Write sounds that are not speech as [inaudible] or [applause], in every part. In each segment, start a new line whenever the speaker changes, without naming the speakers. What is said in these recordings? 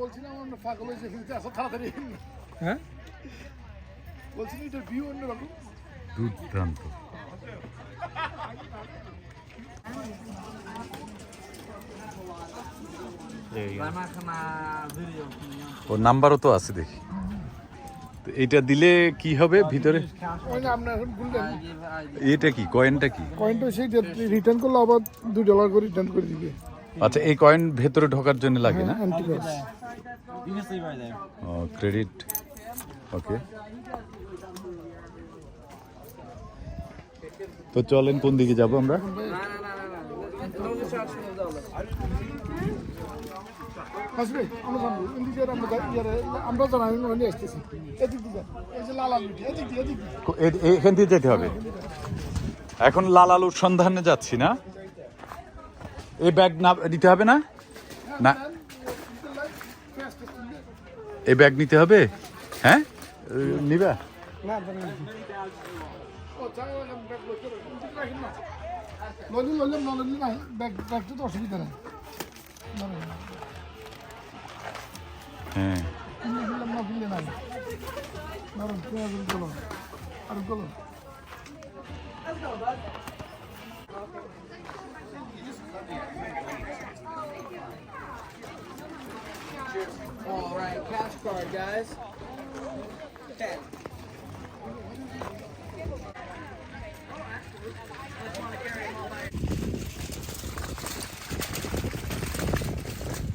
বলছিলাম আমরা পাগল হয়েছে কিন্তু আসো তাড়াতাড়ি।
হ্যাঁ?
বলছিলাম এটা ভিউ অন্যরকম
দুর্দান্ত। ওর নাম্বারও তো আছে দেখি। তো এটা দিলে কি হবে ভিতরে? এটা কি কয়েনটা কি?
কয়েনটা সেই রিটার্ন করলে আবার দুই ডলার করে রিটার্ন করে দিবে।
আচ্ছা এই কয়েন ভেতরে ঢোকার জন্য লাগে না? ও ক্রেডিট ওকে তো চলেন কোন দিকে যাব আমরা? এখান দিয়ে যেতে হবে। এখন লাল আলুর সন্ধানে যাচ্ছি না। এই ব্যাগ না নিতে হবে না? না। এই ব্যাগ নিতে হবে? হ্যাঁ? নিবা?
না জানি ও চাই ব্যাগ বসে রাখেন না ললি ললি না ললি নাই ব্যাগ ব্যাগটা তো অসুবিধা নাই ধরেন,
হ্যাঁ
কিনলে কিনলাম না কিনলে নাই ধরুন পেঁয়াজগুলো আরগুলো
All right, cash card, guys. Ten.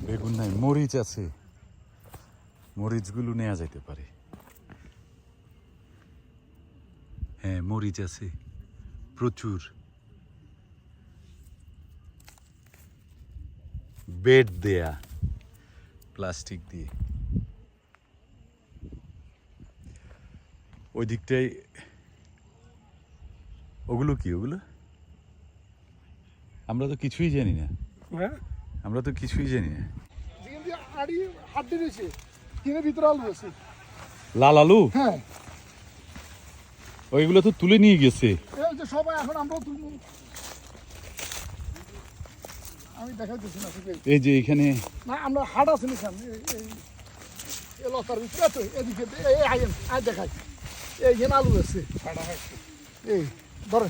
বেগুন নাই মরিচ আছে মরিচগুলো নেওয়া যেতে পারে হ্যাঁ মরিচ আছে প্রচুর বেড দেয়া প্লাস্টিক দিয়ে ওই দিকটাই ওগুলো কি ওগুলো? আমরা তো কিছুই জানি না।
হ্যাঁ?
আমরা তো কিছুই জানি না। লাল আলু?
হ্যাঁ।
ওইগুলো তো তুলে নিয়ে গেছে।
এই যে সবাই এখন আমি দেখাইতেছি না ঠিক
এই যে এখানে
না আমরা হাট আছে এই লতার ভিতরে তো এদিকে দে- এই আইন আয় দেখাই। এই যেন আলু আছে। এই ধরে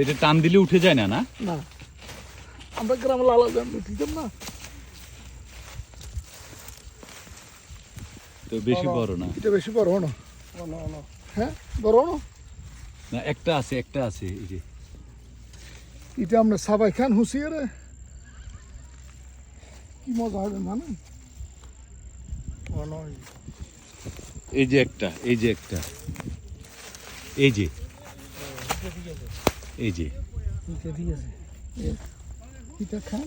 এটা টান দিলে উঠে যায় না না?
না। আমরা গ্রামে লালা জানব দিতাম না।
তো বেশি বড় না?
এটা বেশি বড় না হ্যাঁ বড় না
না একটা আছে একটা আছে এই যে।
এটা আমরা সবাই খান হুঁশিয়ারে। কি মজা হবে মানে?
এই যে একটা এই যে একটা। এই যে। এই যে।
ঠিক আছে। এটা খান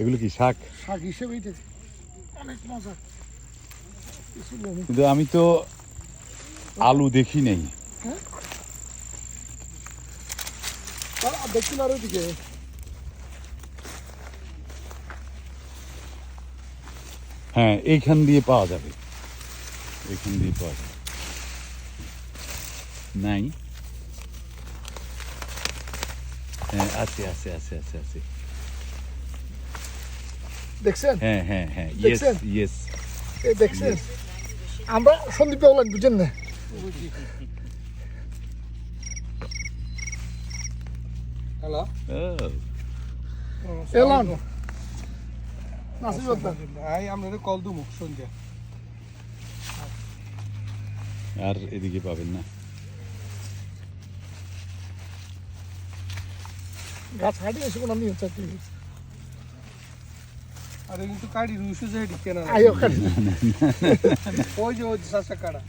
এগুলো কি শাক?
শাক হিসেবে অনেক মজা।
কিন্তু আমি তো আলু দেখি নাই।
আর দেখছিল আর ওইদিকে
হ্যাঁ এইখান দিয়ে পাওয়া যাবে এইখান দিয়ে পাওয়া যাবে নাই হ্যাঁ আছে আছে আছে আছে আছে
দেখছেন
হ্যাঁ হ্যাঁ হ্যাঁ ইয়েস
দেখছেন?
ইয়েস
এই দেখছেন আমরা সন্দীপ বলেন বুঝেন না
Hello?
এলাম
আর এদিকে পাবেন না।
গাছ হাঁটি এসে কোনো নিয়ে চাকরি
আরে কিন্তু কাড়ি যে
আয়ো
ওই ওই সাসা কাড়া।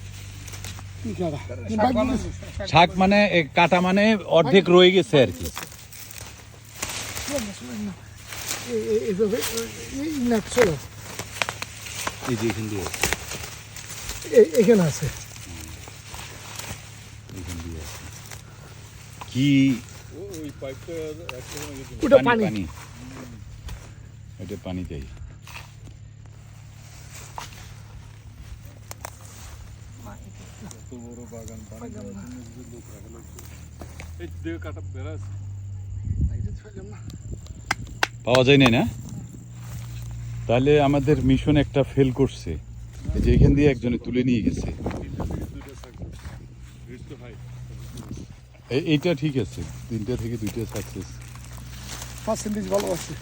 শাক
মানে কাটা মানে অর্ধেক রয়ে গেছে আর কি।
এইভাবে এই নাক চলো
এই যে এখান দিয়ে
এখানে আছে
এখান দিয়ে আছে। কি
ওটা পানি
পানি এটা পানি
বড় পানি রাখা লাগবে এই দিকে কাটা
ফেললাম না
পাওয়া যায় নাই না? তাহলে আমাদের মিশন একটা ফেল করছে। এই যে এখান দিয়ে একজনে তুলে নিয়ে গেছে। এইটা ঠিক আছে। তিনটা থেকে দুইটা সাকসেস
পার্সেন্টেজ ভালো আছে।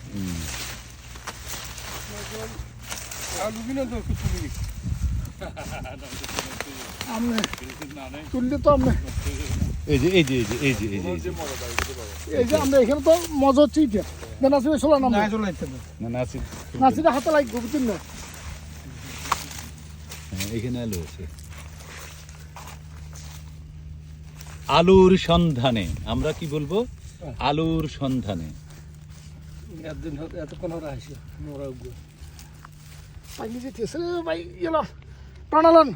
না
তুললে তো
এই যে এই যে এই যে এই যে এই যে
আমরা এখানে তো মজা হচ্ছে নাম
না না
হাতে লাগবে বুঝছেন না?
হ্যাঁ, এখানে আলু আছে। আলুর সন্ধানে আমরা কি বলব? আলুর সন্ধানে।
একদিন হতে এতক্ষণ ওরা আসে মোরা উগো
ভাই নিজে তেসে ভাই ইয়েলা টানালান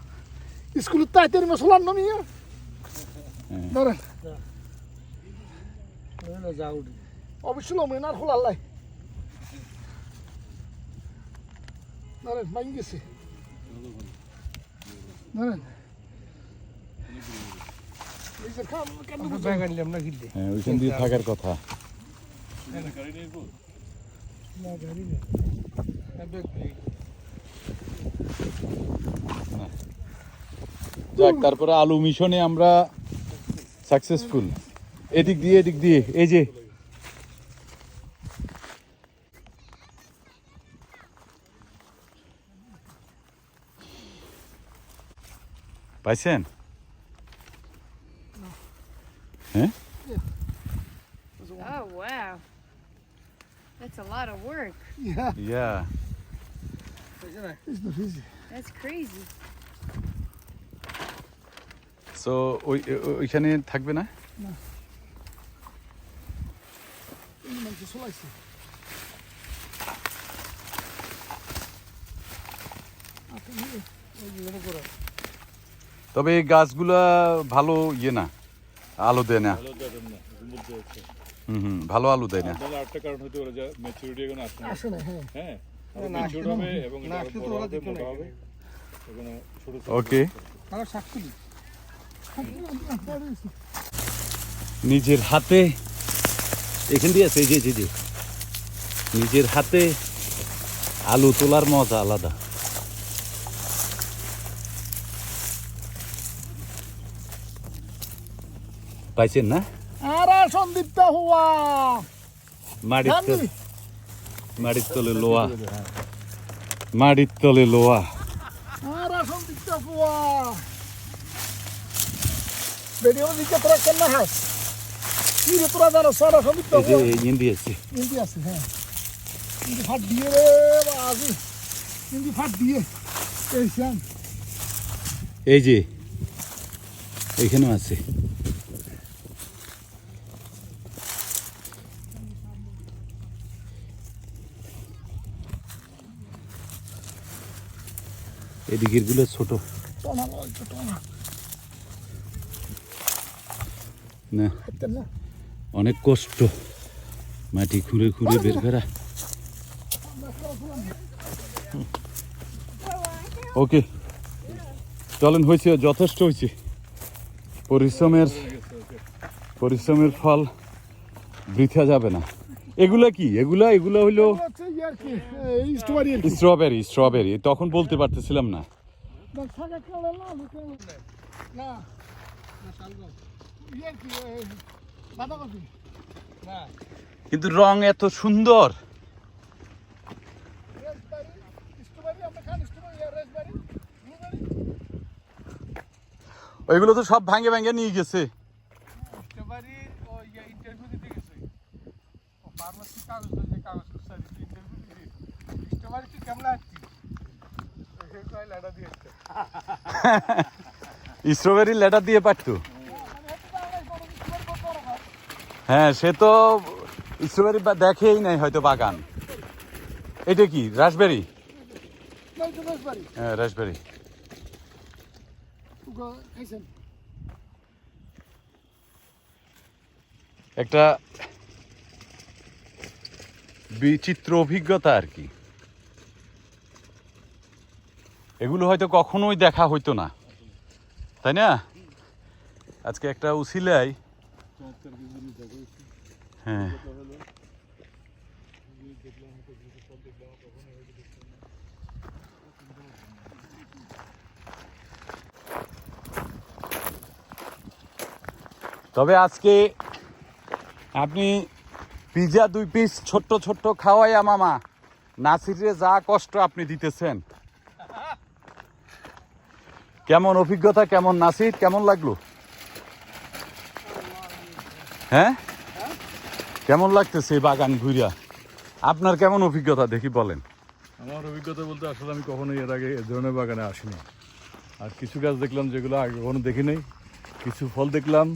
স্কুল তাইতের মশলার নামি
হ্যাঁ।
ধরেন।
যা উঠে
অবশ্যই লমেন আর খোলার লাই ধরেন ভাই গেছে। ধরেন
হ্যাঁ ওইখান দিয়ে থাকার কথা।
গাড়ি নিয়ে বল
না গাড়ি না
যাক তারপরে আলু মিশনে আমরা সাকসেসফুল এদিক দিয়ে এদিক দিয়ে এই যে পাইছেন হ্যাঁ
Oh, wow. That's a lot of work.
Yeah,
yeah
it's not easy.
That's crazy.
So ওই ও- ওইখানে থাকবে না
এই মানুষ চলাইছে
তবে এই গাছগুলা ভালো ইয়ে না আলো দেয় না। হুম হুম ভালো আলু দেয় না।
তাহলে কারণ হতে পারে যে ম্যাচুরিটি এখন
আসে না। হ্যাঁ।
হ্যাঁ হবে এবং মোটা হবে।
ওকে নিজের হাতে এখান দিয়ে আছে এই যে এই যে, এই যে। নিজের হাতে আলু তোলার মজা আলাদা। পাইছেন না?
আরে সন্দীপটা হুয়া।
মাটির তলে মাটির তলে লোয়া। মাটির তলে লোয়া।
আরে সন্দীপটা হুয়া। ভিডিও দিকে তোরা কেন হাস? কি রে তোরা জানো সারা সন্দীপটা
যে
হুয়া।
ইয়ে দিয়েছে
হিন্দি আছে হ্যাঁ। হিন্দি ফাট দিয়ে রে বাজি। হিন্দি ফাট দিয়ে। এই শ্যাম।
এই যে এখানেও আছে। এদিকেরগুলো ছোট। না অনেক কষ্ট। মাটি খুঁড়ে খুঁড়ে বের করা। ওকে। চলেন হয়েছে যথেষ্ট হয়েছে। পরিশ্রমের পরিশ্রমের ফল বৃথা যাবে না। এগুলা কি? এগুলা এগুলা হইল
আর কি এই স্টোরি আর কি।
স্ট্রবেরি স্ট্রবেরি তখন বলতে পারতেছিলাম না।
না
কিন্তু রং এত সুন্দর।
স্ট্রবেরি স্ট্রবেরি
ওইগুলো তো সব ভাঙে ভাঙে নিয়ে গেছে
ইস্টেবারি ও ইয়া ইন্টারভিউ দিতে গেছে ও ফার্মাসি কাগজ যে কাগজ কুস্তা দিতে ইন্টারভিউ দিতে ইস্টেবারি তুই কেমন আসছিস ওই কয় লাডা দিয়েছে [laughs]
স্ট্রবেরি লেটার দিয়ে পারতো হ্যাঁ সে তো স্ট্রবেরি বা- দেখেই নাই হয়তো বাগান। এটা কি রেসবারি? হ্যাঁ রাসবেরি। একটা বিচিত্র অভিজ্ঞতা আর কি। এগুলো হয়তো কখনোই দেখা হইতো না। তাই না? আজকে একটা উসিলাই হ্যাঁ। তবে আজকে আপনি পিজা দুই পিস ছোট্ট ছোট্ট খাওয়াইয়া মামা নাসিরে যা কষ্ট আপনি দিতেছেন কেমন অভিজ্ঞতা কেমন নাসির কেমন লাগল? হ্যাঁ? কেমন লাগতেছে এই বাগান ঘুরিয়া? আপনার কেমন অভিজ্ঞতা দেখি বলেন।
আমার অভিজ্ঞতা বলতে আসলে আমি কখনোই এর আগে এ ধরনের বাগানে আসিনি। আর কিছু গাছ দেখলাম যেগুলো আগে কখনো দেখি নাই। কিছু ফল দেখলাম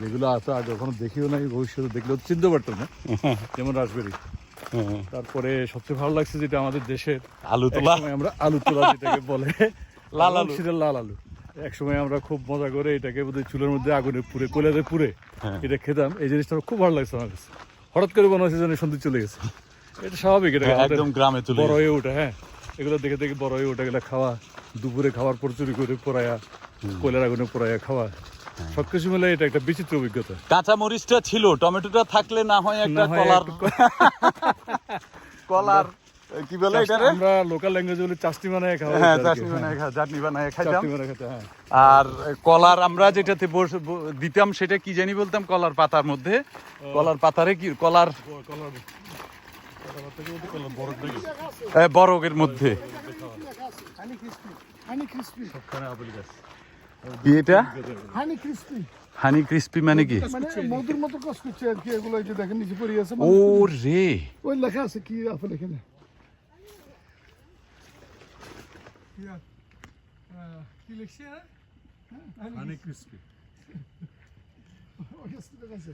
যেগুলো আছে আগে কখনো দেখিও নাই ভবিষ্যতে দেখলেও চিনতে পারতাম না। [laughs] যেমন রাসবেরি। তারপরে সবচেয়ে ভালো লাগছে যেটা আমাদের দেশের
আলু তোলা।
আমরা আলু তোলা যেটাকে বলে
লাল আলু।
সেটা লাল আলু। একসময় আমরা খুব মজা করে এটাকে বোধহয় চুলের মধ্যে আগুনে পুড়ে কোলাতে পুড়ে
হ্যাঁ।
এটা খেতাম। এই জিনিসটা আমার খুব ভালো লাগছে আমার কাছে। হঠাৎ করে মনে হচ্ছে যেন সন্ধে চলে গেছে। এটা স্বাভাবিক এটা
হ্যাঁ, একদম গ্রামে চলে
বড় হয়ে ওঠে হ্যাঁ। এগুলো দেখে দেখে বড় হয়ে ওঠে এগুলো খাওয়া দুপুরে খাওয়ার পর চুরি করে পোড়ায়া কোয়লার আগুনে পোড়ায়া খাওয়া।
হ্যাঁ।
সবকিছু মিলে এটা একটা বিচিত্র অভিজ্ঞতা।
কাঁচা মরিচটা ছিল টমেটোটা থাকলে না হয় একটা কলার। কলার। কি বলে এটারে?
আমরা লোকাল ল্যাঙ্গুয়েজ বলি চাষটি মানে খাওয়া
হ্যাঁ
কি।
চাটনি বানায় খা চাটনি বানায় খাইতাম।
হ্যাঁ।
আর কলার আমরা যেটাতে দিতাম সেটা কি জানি বলতাম? কলার পাতার মধ্যে। কলার পাতারে কি কলার বরগের মধ্যে।
হানি ক্রিস্পি হানি ক্রিস্পি
ওখানে আপেল গাছ।
কি এটা?
হানি ক্রিস্পি
হানি ক্রিস্পি মানে কি?
মানে মধুর মতো আর কি এগুলো এই যে দেখেন নিচে পড়ে আছে।
ও রে।
ওই লেখা আছে কি আপেল এখানে?
কি লিখছে
হানি ক্রিস্পি
ওই আছে, লেখা আছে।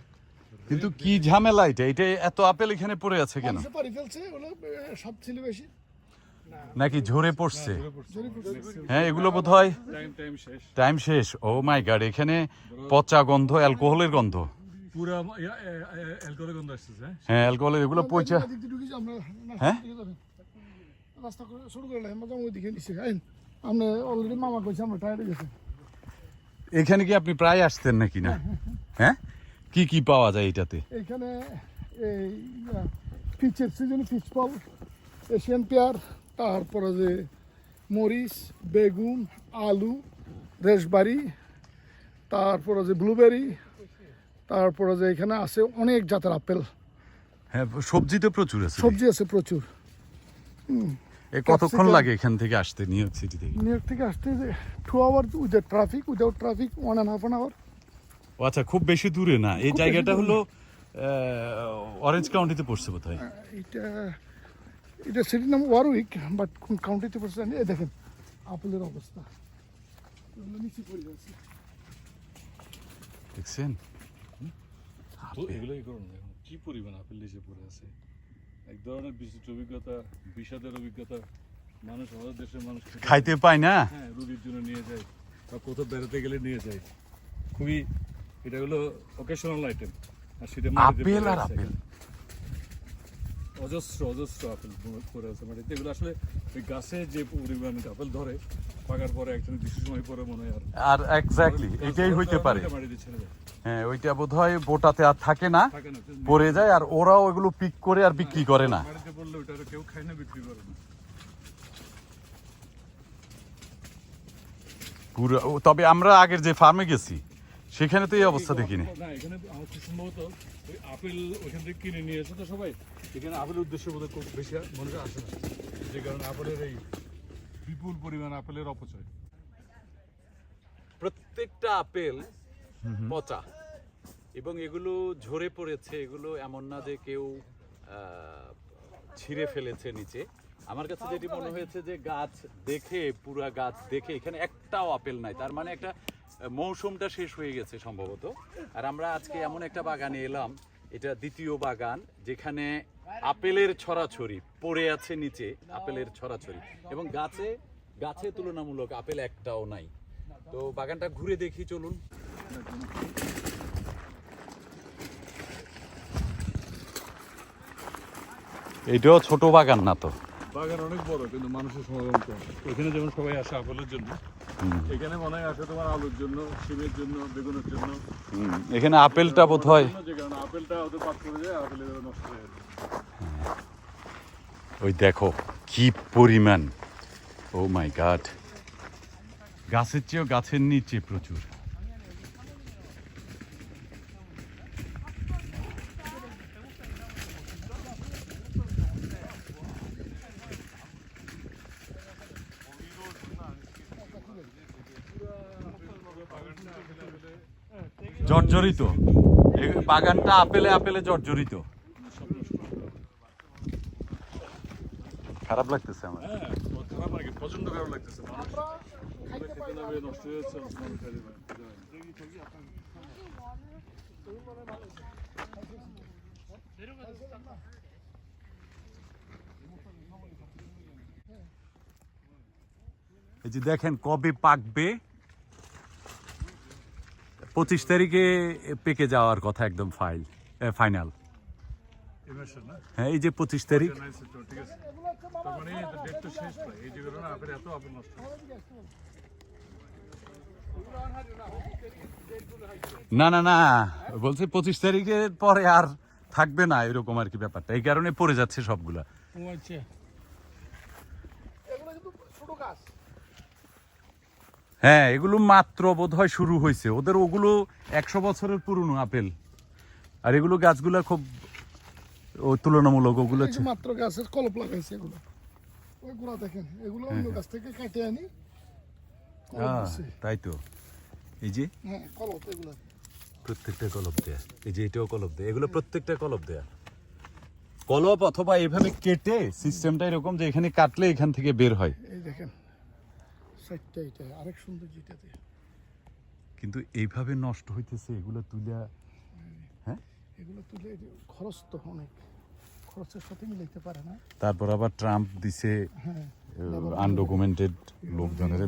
কিন্তু কি ঝামেলা এটা? এটা এত আপেল এখানে পড়ে আছে কেন?
মানুষে ফেলছে ওগুলো সব ছিল বেশি।
নাকি ঝরে পড়ছে? হ্যাঁ এগুলো বোধ হয়
টাইম টাইম শেষ।
ও মাই গাড এখানে পচা গন্ধ অ্যালকোহলের গন্ধ।
হ্যাঁ?
হ্যাঁ অ্যালকোহলের এগুলো পচা হ্যাঁ?
রাস্তা শুরু করে আমরা যাব ওইদিকে আইন আমরা অলরেডি মামা কইছে আমরা টায়ার্ড হয়ে গেছে।
এখানে কি আপনি প্রায় আসতেন নাকি না? হ্যাঁ? কি কি পাওয়া যায় এটাতে?
এইখানে এই ফিচের সিজনে ফিচ পাল এশিয়ান পেয়ার তারপরে যে মরিচ বেগুন আলু রেশবাড়ি তারপরে যে ব্লুবেরি তারপরে যে এখানে আছে অনেক জাতের আপেল।
হ্যাঁ সবজি তো প্রচুর আছে।
সবজি আছে প্রচুর।
এ কতক্ষণ লাগে এখান থেকে আসতে নিউ ইয়র্ক সিটি থেকে?
নিউ ইয়র্ক থেকে আসতে two hour without traffic without traffic one and half an hour
ও আচ্ছা খুব বেশি দূরে না। এই জায়গাটা হলো অরেঞ্জ কাউন্টিতে পড়ছে বোধ হয়
এটা এটা সিটির নাম ওয়ারউইক বাট কোন কাউন্টিতে পড়ছে জানি এই দেখেন আপেলের অবস্থা। নিচে পড়ে যাচ্ছে।
দেখছেন?
এগুলোই করুন দেখুন কি পরিমাণ আপেল নিচে পড়ে আছে। এক ধরনের বিশিষ্ট অভিজ্ঞতা বিষাদের অভিজ্ঞতা। মানুষ আমাদের দেশের মানুষ
খাইতে পায় না?
হ্যাঁ রুগীর জন্য নিয়ে যায় বা কোথাও বেড়াতে গেলে নিয়ে যায়। খুবই এটা হলো অকেশনাল আইটেম আর সেটা
আপেল আর আপেল।
অজস্র অজস্র আপেল পড়ে আছে মাটিতে এগুলো আসলে ওই গাছে যে পরিমাণ আপেল ধরে পাকার পরে একজন কিছু সময় পরে মনে হয় আর
এক্স্যাক্টলি এটাই হইতে পারে। হ্যাঁ ওইটা বোধ হয় বোটাতে আর থাকে না পড়ে যায় আর ওরাও এগুলো পিক করে আর বিক্রি করে না।
মাটিতে পড়লে ওটা কেউ খায় না বিক্রি করে না।
পুরো তবে আমরা আগের যে ফার্মে গেছি সেখানে তো এই অবস্থা দেখিনি।
না এখানে সম্ভবত ওই আপেল ওখান থেকে কিনে নিয়ে এসে তো সবাই এখানে আপেলের উদ্দেশ্যে বোধহয় খুব বেশি মানুষ আসে না। যে কারণে আপেলের এই বিপুল পরিমাণ আপেলের অপচয়।
প্রত্যেকটা আপেল পচা এবং এগুলো ঝরে পড়েছে এগুলো এমন না যে কেউ ছিঁড়ে ফেলেছে নিচে। আমার কাছে যেটি মনে হয়েছে যে গাছ দেখে পুরা গাছ দেখে এখানে একটাও আপেল নাই। তার মানে একটা মৌসুমটা শেষ হয়ে গেছে সম্ভবত। আর আমরা আজকে এমন একটা বাগানে এলাম এটা দ্বিতীয় বাগান যেখানে আপেলের ছড়াছড়ি পড়ে আছে নিচে আপেলের ছড়াছড়ি। এবং গাছে গাছে তুলনামূলক আপেল একটাও নাই। তো বাগানটা ঘুরে দেখি চলুন। এটাও ছোট বাগান না তো?
বাগান অনেক বড় কিন্তু মানুষের সমাগম কম। ওইখানে যেমন সবাই আসে আপেলের জন্য এখানে মনে হয় আসে তোমার আলুর জন্য সিমের জন্য বেগুনের জন্য।
এখানে আপেলটা বোধ হয়
আপেলটা ওদের পাত করে যায় আপেল নষ্ট হয়ে যায়।
ওই দেখো কি পরিমাণ। ও মাই গাড গাছের চেয়েও গাছের নিচে প্রচুর। জর্জরিত। বাগানটা আপেলে আপেলে জর্জরিত। খারাপ লাগতেছে আমার।
হ্যাঁ।
এই যে দেখেন কবে পাকবে? পঁচিশ তারিখে পেকে যাওয়ার কথা একদম ফাইল ফাইনাল।
না?
হ্যাঁ এই যে পঁচিশ তারিখ।
মানে।
না না না বলছে পঁচিশ তারিখের পরে আর থাকবে না এরকম আর কি ব্যাপারটা। এই কারণে পড়ে যাচ্ছে সবগুলা।
আচ্ছা
এগুলো কিন্তু ছোট গাছ
হ্যাঁ এগুলো মাত্র বোধ হয় শুরু হয়েছে। ওদের ওগুলো একশো বছরের পুরনো আপেল। আর এগুলো গাছগুলো খুব ও তুলনামূলক ওগুলো
মাত্র গাছের কলপ লাগাইছে এগুলো। ওই গুলা দেখেন এগুলো অন্য গাছ থেকে কেটে আনি কলপ
তাই তো। এই যে?
হ্যাঁ কলপ এগুলো।
প্রত্যেকটা কলব দেয়া। এই যে এটাও কলব দেয়া। এগুলো প্রত্যেকটা কলব দেয়া। কলব অথবা এইভাবে কেটে সিস্টেমটা এরকম যে এখানে কাটলে এখান থেকে বের হয়।
এই দেখেন সাইডটা এটা আরেক সুন্দর যেটাতে
কিন্তু এইভাবে নষ্ট হইতেছে এগুলো তুলিয়া হ্যাঁ
এগুলো তুলে খরচ তো অনেক। খরচের সাথে মিলাইতে পারে না।
তারপর আবার ট্রাম্প দিছে
হ্যাঁ
আনডকুমেন্টেড লোকজনের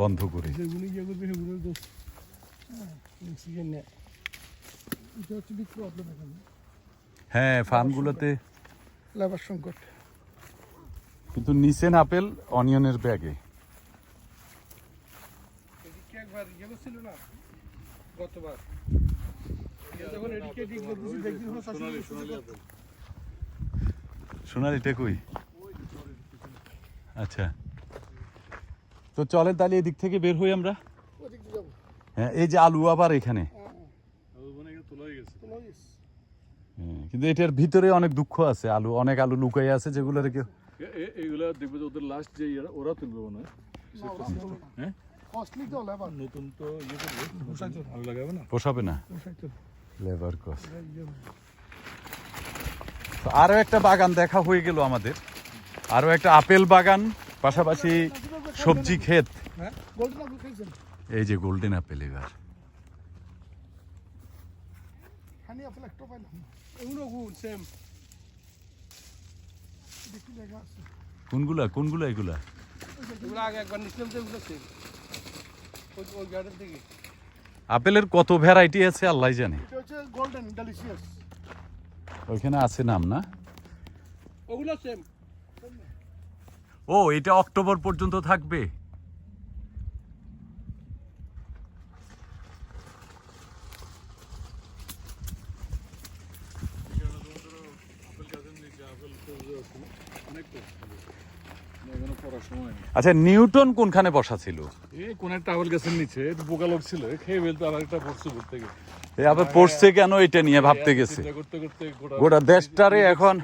বন্ধ করে।
যেগুলো ইয়ে করবে সেগুলো দোষ হ্যাঁ এটা হচ্ছে বিগ প্রবলেম এখানে।
হ্যাঁ ফার্মগুলোতে
লেবার সংকট।
কিন্তু নিচেন আপেল অনিয়নের ব্যাগে।
একবার ইয়ে ছিল না গতবার। যখন এদিকে দিক দিয়েছি দেখি
সোনালিটা কই? আচ্ছা। তো চলে তাহলে এদিক থেকে বের হই আমরা। হ্যাঁ এই যে আলু আবার এখানে।
হ্যাঁ হ্যাঁ।
আলু এগুলো তোলা হয়ে গেছে।
তোলা হয়েছে।
হ্যাঁ, কিন্তু এটার ভিতরে অনেক দুঃখ আছে। আলু অনেক আলু লুকাই আছে যেগুলো রেখে
এইগুলা দেখবে ওদের লাস্ট যে ইয়েরা ওরা তুলবে মনে হয়?
তো লেবার
নতুন তো ইয়ে করবে নতুন আলু লাগাবে না?
পোষাবে না?
পোষাই
লেবার কস্ট
এটা না।
তো আরও একটা বাগান দেখা হয়ে গেল আমাদের। আরও একটা আপেল বাগান পাশাপাশি সবজি ক্ষেত।
হ্যাঁ? গোল্ডেন আপেল খাইছেন?
এই যে গোল্ডেন আপেল এবার কোনগুলা কোনগুলা এগুলা?
আগে একবার নিছিলাম তো এগুলো সেম ওই ওই গার্ডেন থেকে
আপেলের কত ভ্যারাইটি আছে আল্লাহ জানে।
গোল্ডেন ডেলিশিয়াস
ওইখানে আছে নাম না?
ওগুলো সেম
ও এটা অক্টোবর পর্যন্ত থাকবে
আপেল গাছের নিচে আপেল তো আছে না? অনেক তো এখনও পড়ার সময় নেই
আচ্ছা নিউটন কোনখানে বসা ছিল?
এই কোন একটা আপেল গাছের নিচে একটু বোকা লোক ছিল খেয়ে ফেলতো আর একটা পড়ছে ঘুরতে গিয়ে।
আবার পড়ছে কেন এটা নিয়ে ভাবতে গেছে?
চিন্তা করতে করতে
গোটা দেশটারে এখন-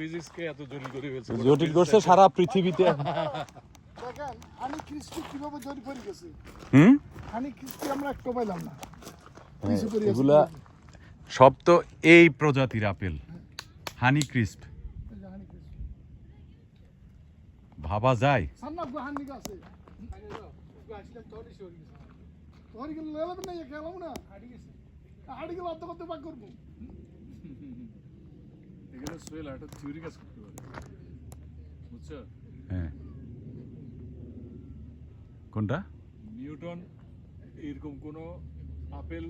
জটিল
করছে সারা পৃথিবীতে।
দেখেন হানি কীভাবে জরি পড়ে গেছে?
হুম?
হানি ক্রিস্পি আমরা একটা পাইলাম না।
হ্যাঁ। এগুলা সব তো এই প্রজাতির আপেল। হানি ক্রিস্প
এই যে হানি ক্রিস্পি
ভাবা যায়। হ্যাঁ। কোনটা?
নিউটন এরকম কোন আপেল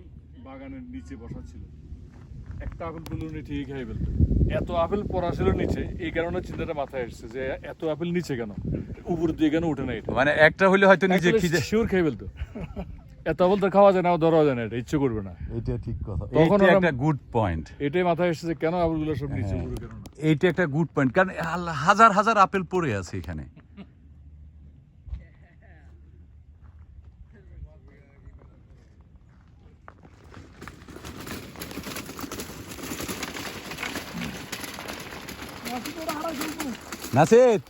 বাগানের নিচে বসা ছিল একটা আপেল তুলে উনি ঠিকই খাই ফেলতো। এত আপেল পড়া ছিল নিচে এই কারণে চিন্তাটা মাথায় আসছে যে এত আপেল নিচে কেন? উপর দিয়ে কেন উঠে না এটা?
মানে একটা হলে হয়তো নিজে খিদে
শিওর খাই ফেলতো। এত আপেল তো খাওয়া যায় না ধরা যায় না এটা ইচ্ছে করবে না।
এটা ঠিক কথা।
তখন
একটা গুড পয়েন্ট
এটাই মাথায় এসেছে যে কেন আপেলগুলো সব নিচে
হ্যাঁ।
উপরে কেন
একটা গুড পয়েন্ট কারণ হাজার হাজার আপেল পড়ে আছে এখানে। নাসির।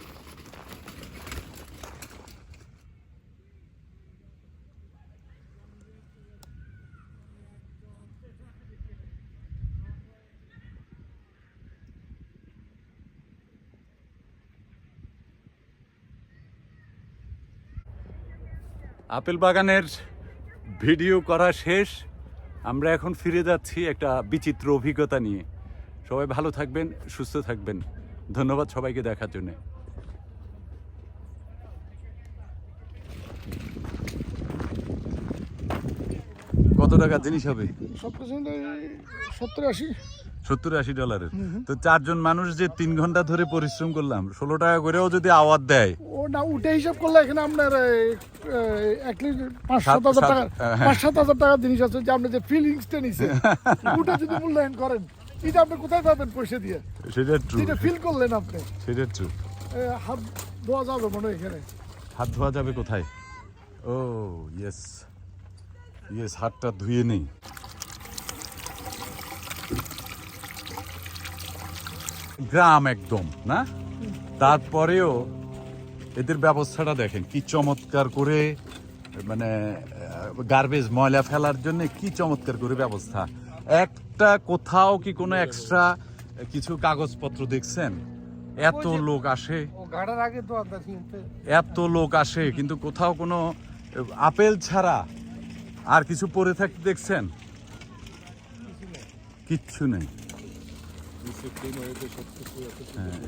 আপেল বাগানের ভিডিও করা শেষ। আমরা এখন ফিরে যাচ্ছি একটা বিচিত্র অভিজ্ঞতা নিয়ে। সবাই ভালো থাকবেন, সুস্থ থাকবেন। ধন্যবাদ সবাইকে দেখার জন্য। কত টাকা জিনিস হবে?
সত্তর আশি।
সত্তর আশি ডলারের তো চারজন মানুষ যে তিন ঘণ্টা ধরে পরিশ্রম করলাম ষোলো টাকা করেও যদি আওয়াজ দেয়।
ও না উঠে হিসাব করলে এখানে আপনার পাঁচ
সাত-
হাজার টাকা
হ্যাঁ।
পাঁচ সাত হাজার টাকার জিনিস আছে যে আপনি যে ফিলিংসটা [laughs] যদি মূল্যায়ন করেন। এটা আপনি কোথায় পাবেন পয়সা দিয়ে?
সেটা ট্রু
যেটা ফিল করলেন আপনি।
সেটা ট্রু
হাত ধোয়া যাবে মনে হয় এখানে।
হাত ধোয়া যাবে কোথায়? ও ইয়েস ইয়েস হাতটা ধুয়ে নেই। গ্রাম একদম না? তারপরেও এদের ব্যবস্থাটা দেখেন কি চমৎকার করে মানে গার্বেজ ময়লা ফেলার জন্য কি চমৎকার করে ব্যবস্থা। একটা কোথাও কি কোনো এক্সট্রা কিছু কাগজপত্র দেখছেন? এত লোক আসে। এত লোক আসে কিন্তু কোথাও কোনো আপেল ছাড়া আর কিছু পরে থাকতে দেখছেন? কিচ্ছু নেই। হ্যাঁ।